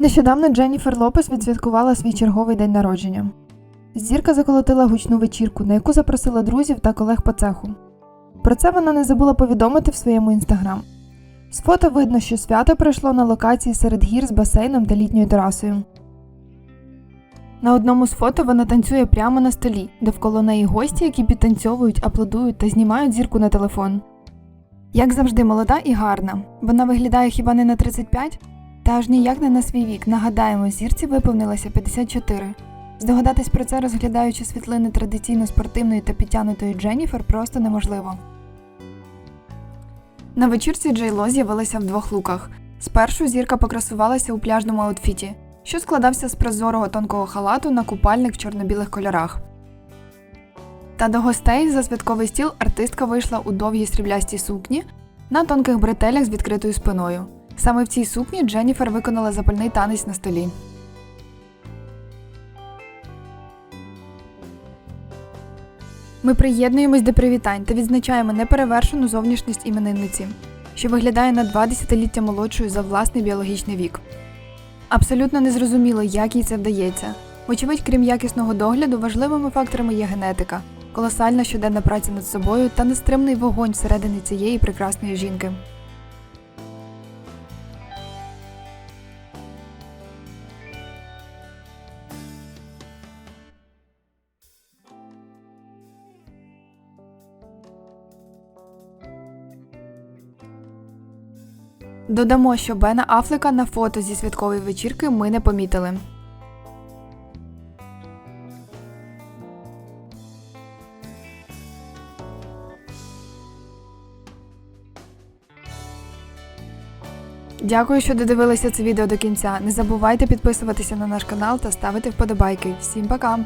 Нещодавно Дженніфер Лопес відсвяткувала свій черговий день народження. Зірка заколотила гучну вечірку, на яку запросила друзів та колег по цеху. Про це вона не забула повідомити в своєму інстаграм. З фото видно, що свято пройшло на локації серед гір з басейном та літньою терасою. На одному з фото вона танцює прямо на столі, довкола неї гості, які підтанцьовують, аплодують та знімають зірку на телефон. Як завжди, молода і гарна. Вона виглядає хіба не на 35? Та аж ніяк не на свій вік. Нагадаємо, зірці виповнилося 54. Здогадатись про це, розглядаючи світлини традиційно спортивної та підтянутої Дженніфер, просто неможливо. На вечірці Джей Ло з'явилася в двох луках. Спершу зірка покрасувалася у пляжному аутфіті, що складався з прозорого тонкого халату на купальник в чорно-білих кольорах. Та до гостей за святковий стіл артистка вийшла у довгій сріблястій сукні на тонких бретелях з відкритою спиною. Саме в цій сукні Дженніфер виконала запальний танець на столі. Ми приєднуємось до привітань та відзначаємо неперевершену зовнішність іменинниці, що виглядає на два десятиліття молодшою за власний біологічний вік. Абсолютно незрозуміло, як їй це вдається. Вочевидь, крім якісного догляду, важливими факторами є генетика, колосальна щоденна праця над собою та нестримний вогонь всередині цієї прекрасної жінки. Додамо, що Бена Афлека на фото зі святкової вечірки ми не помітили. Дякую, що додивилися це відео до кінця. Не забувайте підписуватися на наш канал та ставити вподобайки. Всім пока!